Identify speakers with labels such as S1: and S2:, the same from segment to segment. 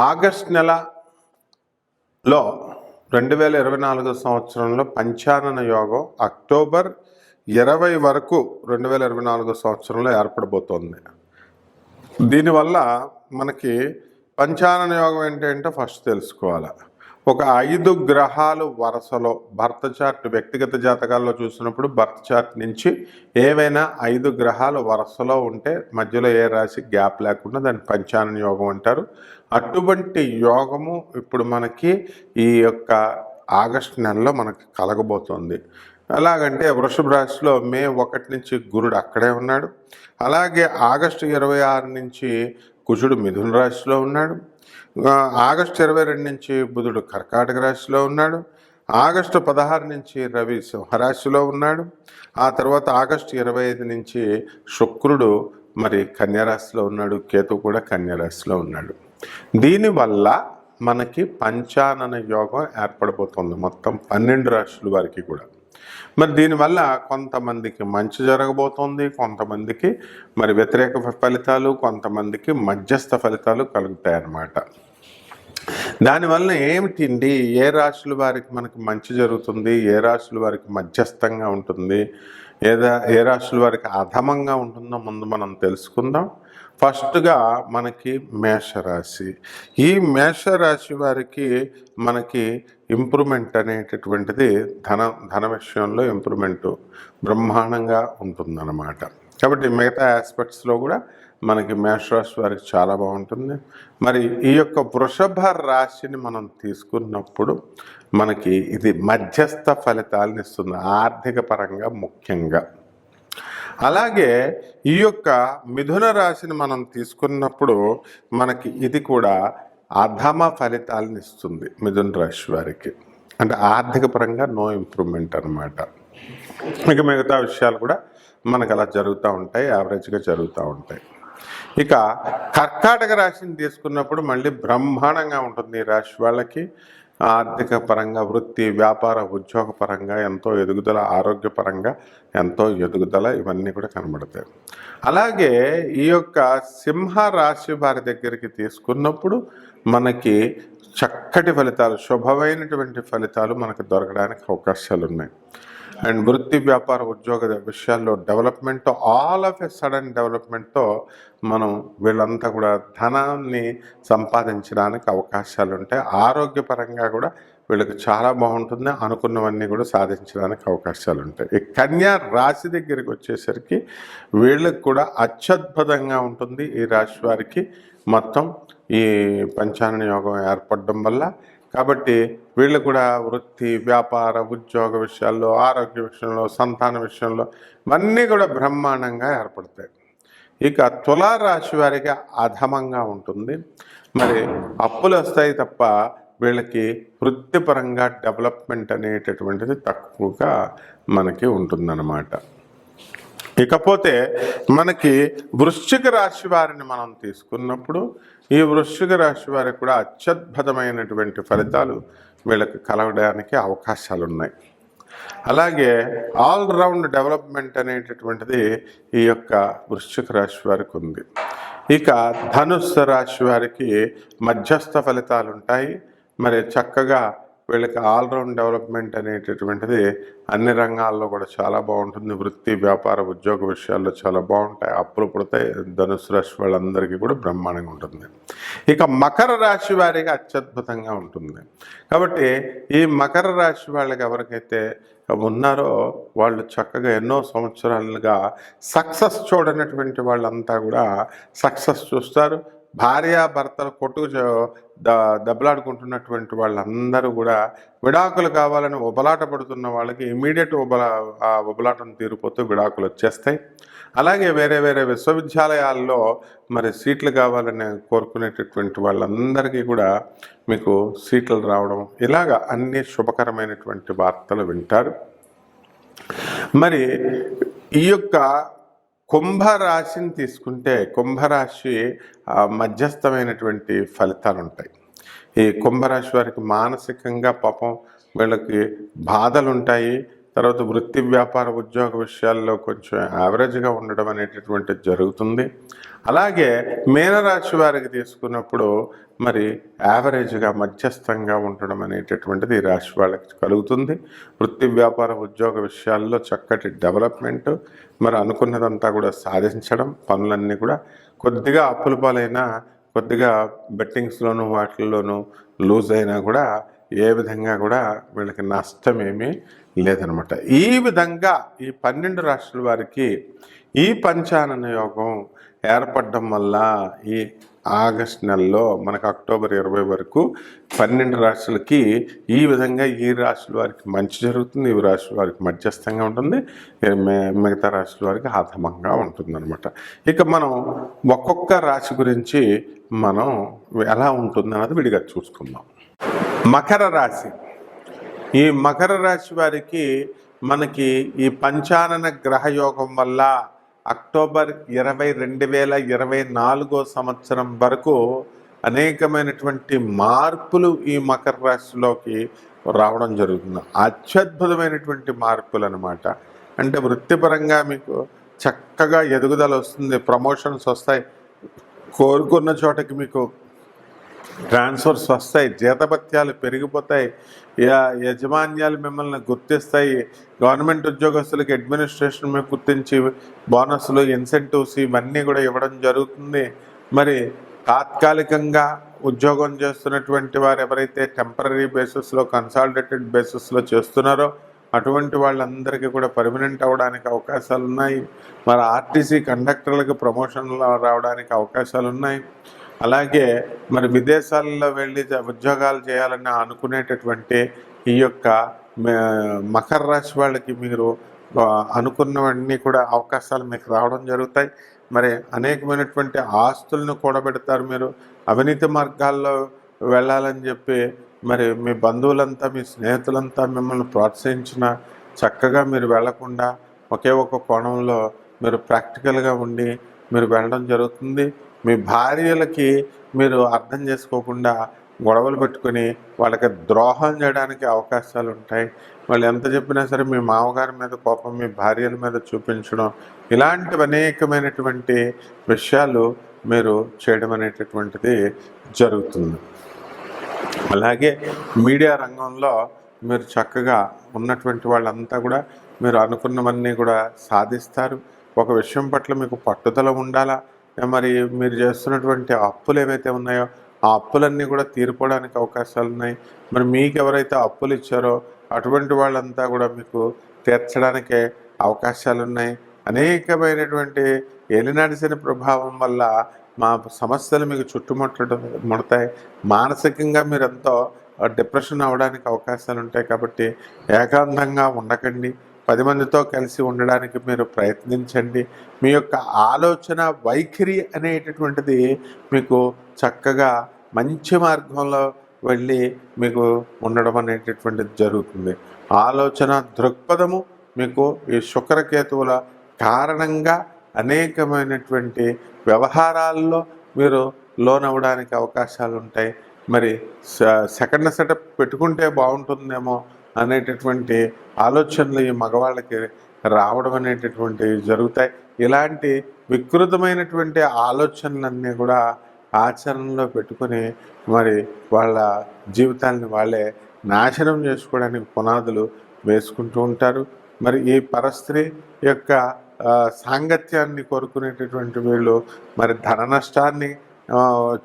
S1: August నెలలో రెండు వేల ఇరవై నాలుగు సంవత్సరంలో పంచానన యోగం అక్టోబర్ ఇరవై వరకు రెండు వేల ఇరవై నాలుగు సంవత్సరంలో ఏర్పడబోతోంది. దీనివల్ల మనకి పంచానన యోగం ఏంటంటే ఫస్ట్ తెలుసుకోవాలి. ఒక ఐదు గ్రహాలు వరుసలో భర్త చార్ట్ వ్యక్తిగత జాతకాల్లో చూసినప్పుడు భర్త చార్ట్ నుంచి ఏవైనా ఐదు గ్రహాలు వరుసలో ఉంటే మధ్యలో ఏ రాశి గ్యాప్ లేకుండా దాన్ని పంచానన యోగం అంటారు. అటువంటి యోగము ఇప్పుడు మనకి ఈ యొక్క ఆగస్టు నెలలో మనకి కలగబోతోంది. అలాగంటే వృషభ రాశిలో మే ఒకటి నుంచి గురుడు అక్కడే ఉన్నాడు. అలాగే ఆగస్టు ఇరవై ఆరు నుంచి కుజుడు మిథున రాశిలో ఉన్నాడు. ఆగస్టు ఇరవై రెండు నుంచి బుధుడు కర్కాటక రాశిలో ఉన్నాడు. ఆగస్టు పదహారు నుంచి రవి సింహరాశిలో ఉన్నాడు. ఆ తర్వాత ఆగస్టు ఇరవై ఐదు నుంచి శుక్రుడు మరి కన్యారాశిలో ఉన్నాడు. కేతు కూడా కన్యారాశిలో ఉన్నాడు. దీనివల్ల మనకి పంచానన యోగం ఏర్పడబోతుంది మొత్తం పన్నెండు రాశుల వారికి కూడా. మరి దీనివల్ల కొంతమందికి మంచి జరగబోతోంది కొంతమందికి మరి వ్యతిరేక ఫలితాలు కొంతమందికి మధ్యస్థ ఫలితాలు కలుగుతాయి అన్నమాట దానివల్ల ఏమిటిండి? ఏ రాశుల వారికి మనకి మంచి జరుగుతుంది? ఏ రాశుల వారికి మధ్యస్థంగా ఉంటుంది? ఏదా ఏ రాశుల వారికి అధమంగా ఉంటుందో ముందు మనం తెలుసుకుందాం. ఫస్ట్గా మనకి మేషరాశి. ఈ మేషరాశి వారికి మనకి ఇంప్రూవ్మెంట్ అనేటటువంటిది ధన ధన విషయంలో ఇంప్రూవ్మెంట్ బ్రహ్మాండంగా ఉంటుందన్నమాట. కాబట్టి మిగతా ఆస్పెక్ట్స్లో కూడా మనకి మేషరాశి వారికి చాలా బాగుంటుంది. మరి ఈ యొక్క వృషభ రాశిని మనం తీసుకున్నప్పుడు మనకి ఇది మధ్యస్థ ఫలితాలను ఇస్తుంది. ఆర్థిక పరంగా ముఖ్యంగా. అలాగే ఈ యొక్క మిథున రాశిని మనం తీసుకున్నప్పుడు మనకి ఇది కూడా అధమ ఫలితాలను ఇస్తుంది మిథున రాశి వారికి. అంటే ఆర్థిక పరంగా నో ఇంప్రూవ్మెంట్ అనమాట ఇక మిగతా విషయాలు కూడా మనకు అలా జరుగుతూ ఉంటాయి యావరేజ్గా జరుగుతూ ఉంటాయి. ఇక కర్కాటక రాశిని తీసుకున్నప్పుడు మళ్ళీ బ్రహ్మాండంగా ఉంటుంది ఈ రాశి వాళ్ళకి. ఆర్థిక పరంగా వృత్తి వ్యాపార ఉద్యోగ పరంగా ఎంతో ఎదుగుదల ఆరోగ్యపరంగా ఎంతో ఎదుగుదల ఇవన్నీ కూడా కనబడతాయి. అలాగే ఈ యొక్క సింహ రాశి వారి దగ్గరికి తీసుకున్నప్పుడు మనకి చక్కటి ఫలితాలు శుభమైనటువంటి ఫలితాలు మనకు దొరకడానికి అవకాశాలు ఉన్నాయి అండ్ వృత్తి వ్యాపార ఉద్యోగ విషయాల్లో development all of a sudden డెవలప్మెంట్తో మనం వీళ్ళంతా కూడా ధనాన్ని సంపాదించడానికి అవకాశాలు ఉంటాయి ఆరోగ్యపరంగా కూడా వీళ్ళకి చాలా బాగుంటుంది. అనుకున్నవన్నీ కూడా సాధించడానికి అవకాశాలు ఉంటాయి. ఈ కన్యా రాశి దగ్గరికి వచ్చేసరికి వీళ్ళకి కూడా అత్యద్భుతంగా ఉంటుంది. ఈ రాశి వారికి మొత్తం ఈ పంచాంగ యోగం ఏర్పడడం వల్ల కాబట్టి వీళ్ళు కూడా వృత్తి వ్యాపార ఉద్యోగ విషయాల్లో ఆరోగ్య విషయంలో సంతాన విషయంలో ఇవన్నీ కూడా బ్రహ్మాండంగా ఏర్పడతాయి. ఇక తులారాశి వారికి అధమంగా ఉంటుంది. మరి అప్పులు వస్తాయి తప్ప వీళ్ళకి వృత్తిపరంగా డెవలప్మెంట్ అనేటటువంటిది తక్కువగా మనకి ఉంటుందన్నమాట. ఇకపోతే మనకి వృశ్చిక రాశి వారిని మనం తీసుకున్నప్పుడు ఈ వృశ్చిక రాశి వారికి కూడా అత్యద్భుతమైనటువంటి ఫలితాలు వీళ్ళకి కలవడానికి అవకాశాలు ఉన్నాయి అలాగే ఆల్రౌండ్ డెవలప్మెంట్ అనేటటువంటిది ఈ యొక్క వృశ్చిక రాశి వారికి ఉంది. ఇక ధనుస్సు రాశి వారికి మధ్యస్థ ఫలితాలు ఉంటాయి మరి చక్కగా వీళ్ళకి ఆల్రౌండ్ డెవలప్మెంట్ అనేటటువంటిది అన్ని రంగాల్లో కూడా చాలా బాగుంటుంది. వృత్తి వ్యాపార ఉద్యోగ విషయాల్లో చాలా బాగుంటాయి. అప్పులు పుడతాయి ధనుసు రాశి వాళ్ళందరికీ కూడా బ్రహ్మాండంగా ఉంటుంది. ఇక మకర రాశి వారికి అత్యద్భుతంగా ఉంటుంది. కాబట్టి ఈ మకర రాశి వాళ్ళకి ఎవరికైతే ఉన్నారో వాళ్ళు చక్కగా ఎన్నో సంవత్సరాలుగా సక్సెస్ చూడనటువంటి వాళ్ళంతా కూడా సక్సెస్ చూస్తారు. భార్యాభర్తలు కొట్టుకు ద దెబ్బలాడుకుంటున్నటువంటి వాళ్ళందరూ కూడా విడాకులు కావాలని ఉబలాట పడుతున్న వాళ్ళకి ఇమీడియట్ ఉబలా ఆ ఉబలాటం తీరిపోతూ విడాకులు వచ్చేస్తాయి. అలాగే వేరే వేరే విశ్వవిద్యాలయాల్లో మరి సీట్లు కావాలని కోరుకునేటటువంటి వాళ్ళందరికీ కూడా మీకు సీట్లు రావడం ఇలాగ అన్ని శుభకరమైనటువంటి వార్తలు వింటారు. మరి ఈ యొక్క కుంభరాశిని తీసుకుంటే కుంభరాశి మధ్యస్థమైనటువంటి ఫలితాలు ఉంటాయి ఈ కుంభరాశి వారికి మానసికంగా పాపం వీళ్ళకి బాధలు ఉంటాయి తర్వాత వృత్తి వ్యాపార ఉద్యోగ విషయాల్లో కొంచెం యావరేజ్గా ఉండడం అనేటటువంటిది జరుగుతుంది. అలాగే మీనరాశి వారికి తీసుకున్నప్పుడు మరి యావరేజ్గా మధ్యస్థంగా ఉండడం అనేటటువంటిది ఈ రాశి వాళ్ళకి కలుగుతుంది. వృత్తి వ్యాపార ఉద్యోగ విషయాల్లో చక్కటి డెవలప్మెంట్ మరి అనుకున్నదంతా కూడా సాధించడం పనులన్నీ కూడా కొద్దిగా అప్పుల పాలైనా కొద్దిగా బెట్టింగ్స్లోనూ వాటిల్లోనూ లూజ్ అయినా కూడా ఏ విధంగా కూడా వీళ్ళకి నష్టమేమీ లేదనమాట. ఈ విధంగా ఈ పన్నెండు రాష్ట్రాల వారికి ఈ పంచానన యోగం ఏర్పడడం వల్ల ఈ ఆగస్ట్ నెలలో మనకు అక్టోబర్ ఇరవై వరకు పన్నెండు రాష్ట్రాలకి ఈ విధంగా ఈ రాష్ట్రాల వారికి మంచి జరుగుతుంది ఈ రాష్ట్రాల వారికి మధ్యస్థంగా ఉంటుంది మిగతా రాష్ట్రాల వారికి హతమంగా ఉంటుంది అనమాట ఇక మనం ఒక్కొక్క రాశి గురించి మనం ఎలా ఉంటుంది అన్నది విడిగా చూసుకుందాం. మకర రాశి. ఈ మకర రాశి వారికి మనకి ఈ పంచానన గ్రహయోగం వల్ల అక్టోబర్ ఇరవై రెండు వేల ఇరవై నాలుగో సంవత్సరం వరకు అనేకమైనటువంటి మార్పులు ఈ మకర రాశిలోకి రావడం జరుగుతుంది. అత్యద్భుతమైనటువంటి మార్పులు అనమాట అంటే వృత్తిపరంగా మీకు చక్కగా ఎదుగుదల వస్తుంది ప్రమోషన్స్ వస్తాయి. కోరుకున్న చోటకి మీకు ట్రాన్స్ఫర్స్ వస్తాయి జీతభత్యాలు పెరిగిపోతాయి. యా- యజమాన్యాలు మిమ్మల్ని గుర్తిస్తాయి. గవర్నమెంట్ ఉద్యోగస్తులకి అడ్మినిస్ట్రేషన్ మీద గుర్తించి బోనస్లు ఇన్సెంటివ్స్ ఇవన్నీ కూడా ఇవ్వడం జరుగుతుంది. మరి తాత్కాలికంగా ఉద్యోగం చేస్తున్నటువంటి వారు ఎవరైతే టెంపరీ బేసిస్లో కన్సాలిడేటెడ్ బేసిస్లో చేస్తున్నారో అటువంటి వాళ్ళందరికీ కూడా పర్మనెంట్ అవ్వడానికి అవకాశాలు ఉన్నాయి మరి ఆర్టీసీ కండక్టర్లకు ప్రమోషన్లు రావడానికి అవకాశాలు ఉన్నాయి అలాగే మరి విదేశాల్లో వెళ్ళి ఉద్యోగాలు చేయాలని అనుకునేటటువంటి ఈ యొక్క మకర రాశి వాళ్ళకి మీరు అనుకున్నవన్నీ కూడా అవకాశాలు మీకు రావడం జరుగుతాయి. మరి అనేకమైనటువంటి ఆస్తులను కూడబెడతారు మీరు. అవినీతి మార్గాల్లో వెళ్ళాలని చెప్పి మరి మీ బంధువులంతా మీ స్నేహితులంతా మిమ్మల్ని ప్రోత్సహించిన చక్కగా మీరు వెళ్ళకుండా ఒకే ఒక కోణంలో మీరు ప్రాక్టికల్గా ఉండి మీరు వెళ్ళడం జరుగుతుంది. మీ భార్యలకి మీరు అర్థం చేసుకోకుండా గొడవలు పెట్టుకొని వాళ్ళకి ద్రోహం చేయడానికి అవకాశాలు ఉంటాయి. వాళ్ళు ఎంత చెప్పినా సరే మీ మామగారి మీద కోపం మీ భార్యల మీద చూపించడం ఇలాంటివి అనేకమైనటువంటి విషయాలు మీరు చేయడం అనేటటువంటిది జరుగుతుంది. అలాగే మీడియా రంగంలో మీరు చక్కగా ఉన్నటువంటి వాళ్ళంతా కూడా మీరు అనుకున్నవన్నీ కూడా సాధిస్తారు. ఒక విషయం పట్ల మీకు పట్టుదల ఉండాలా? మరి మీరు చేస్తున్నటువంటి అప్పులు ఏవైతే ఉన్నాయో ఆ అప్పులన్నీ కూడా తీరుకోవడానికి అవకాశాలు ఉన్నాయి. మరి మీకు ఎవరైతే అప్పులు ఇచ్చారో అటువంటి వాళ్ళంతా కూడా మీకు తీర్చడానికే అవకాశాలు ఉన్నాయి. అనేకమైనటువంటి ఎలినడిసిన ప్రభావం వల్ల మా సమస్యలు మీకు చుట్టుముట్ట ముడతాయి. మానసికంగా మీరు ఎంతో డిప్రెషన్ అవ్వడానికి అవకాశాలు ఉంటాయి కాబట్టి ఏకాంతంగా ఉండకండి. పది మందితో కలిసి ఉండడానికి మీరు ప్రయత్నించండి. మీ యొక్క ఆలోచన వైఖరి అనేటటువంటిది మీకు చక్కగా మంచి మార్గంలో వెళ్ళి మీకు ఉండడం అనేటటువంటిది జరుగుతుంది. ఆలోచన దృక్పథము మీకు ఈ శుక్రకేతువుల కారణంగా అనేకమైనటువంటి వ్యవహారాల్లో మీరు లోన్ అవ్వడానికి అవకాశాలు ఉంటాయి మరి సెకండ్ సెటప్ పెట్టుకుంటే బాగుంటుందేమో అనేటటువంటి ఆలోచనలు ఈ మగవాళ్ళకి రావడం అనేటటువంటివి జరుగుతాయి. ఇలాంటి వికృతమైనటువంటి ఆలోచనలన్నీ కూడా ఆచరణలో పెట్టుకొని మరి వాళ్ళ జీవితాలని వాళ్ళే నాశనం చేసుకోవడానికి పునాదులు వేసుకుంటూ ఉంటారు. మరి ఈ పరస్త్రీ యొక్క సాంగత్యాన్ని కోరుకునేటటువంటి వీళ్ళు మరి ధన నష్టాన్ని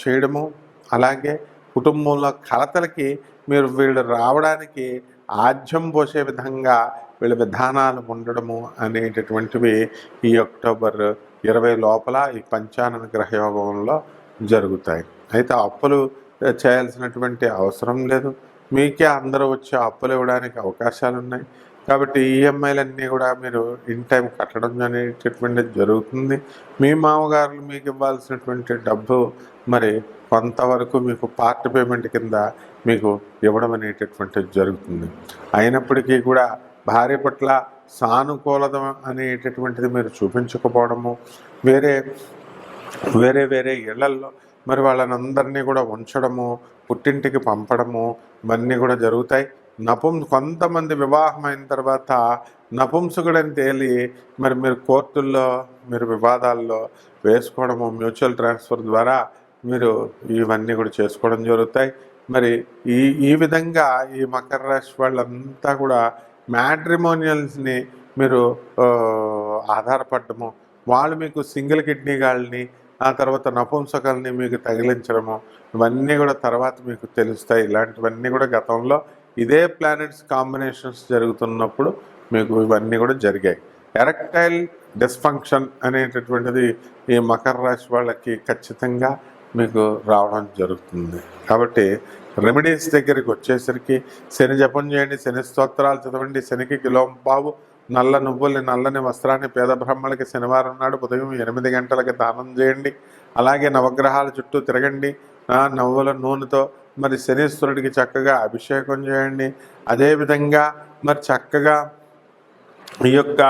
S1: చేయడము అలాగే కుటుంబంలో కలతలకి మీరు వీళ్ళు రావడానికి ఆజ్యం పోసే విధంగా వీళ్ళ విధానాలు ఉండడము అనేటటువంటివి ఈ అక్టోబర్ ఇరవై లోపల ఈ పంచానన గ్రహయోగంలో జరుగుతాయి. అయితే అప్పులు చేయాల్సినటువంటి అవసరం లేదు. మీకే అందరూ వచ్చి అప్పులు ఇవ్వడానికి అవకాశాలు ఉన్నాయి కాబట్టి ఈఎంఐలన్నీ కూడా మీరు ఇన్ టైం కట్టడం అనేటటువంటి జరుగుతుంది. మీ మామగారులు మీకు ఇవ్వాల్సినటువంటి డబ్బు మరి కొంతవరకు మీకు పార్ట్ పేమెంట్ కింద మీకు ఇవ్వడం అనేటటువంటిది జరుగుతుంది. అయినప్పటికీ కూడా భార్య పట్ల సానుకూలత అనేటటువంటిది మీరు చూపించకపోవడము వేరే వేరే వేరే ఇళ్ళల్లో మరి వాళ్ళని అందరినీ కూడా ఉంచడము పుట్టింటికి పంపడము ఇవన్నీ కూడా జరుగుతాయి. నపుం కొంతమంది వివాహం అయిన తర్వాత నపుంసకుడని తేలి మరి మీరు కోర్టుల్లో మీరు వివాదాల్లో వేసుకోవడము మ్యూచువల్ ట్రాన్స్ఫర్ ద్వారా మీరు ఇవన్నీ కూడా చేసుకోవడం జరుగుతాయి. మరి ఈ ఈ విధంగా ఈ మకర రాశి వాళ్ళంతా కూడా మ్యాట్రిమోనియల్స్ని మీరు ఆ, ఆధారపడటము వాళ్ళు మీకు సింగిల్ కిడ్నీ గాళ్ళని ఆ తర్వాత నపుంసకాలని మీకు తగిలించడము ఇవన్నీ కూడా తర్వాత మీకు తెలుస్తాయి. ఇలాంటివన్నీ కూడా గతంలో ఇదే ప్లానెట్స్ కాంబినేషన్స్ జరుగుతున్నప్పుడు మీకు ఇవన్నీ కూడా జరిగాయి. ఎరక్టైల్ డిస్ఫంక్షన్ అనేటటువంటిది ఈ మకర రాశి వాళ్ళకి ఖచ్చితంగా మీకు రావడం జరుగుతుంది. కాబట్టి రెమెడీస్ దగ్గరికి వచ్చేసరికి శని జపం చేయండి శని స్తోత్రాలు చదవండి శనికి కిలోంపావు నల్ల నువ్వుల్ని నల్లని వస్త్రాన్ని పేద బ్రహ్మలకి శనివారం నాడు ఉదయం ఎనిమిది గంటలకి దానం చేయండి. అలాగే నవగ్రహాల చుట్టూ తిరగండి. నవ్వుల నూనెతో మరి శనీశ్వరుడికి చక్కగా అభిషేకం చేయండి. అదేవిధంగా మరి చక్కగా ఈ యొక్క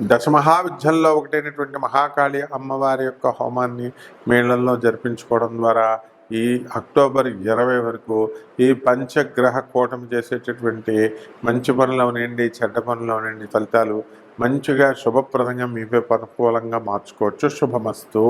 S1: దశమహావిద్యల్లో ఒకటైనటువంటి మహాకాళి అమ్మవారి యొక్క హోమాన్ని మేళల్లో జరిపించుకోవడం ద్వారా ఈ అక్టోబర్ ఇరవై వరకు ఈ పంచగ్రహ కూటమి చేసేటటువంటి మంచి పనులు అవనండి చెడ్డ పనులు అవనండి ఫలితాలు మంచిగా శుభప్రదంగా మీపై అనుకూలంగా మార్చుకోవచ్చు. శుభమస్తు.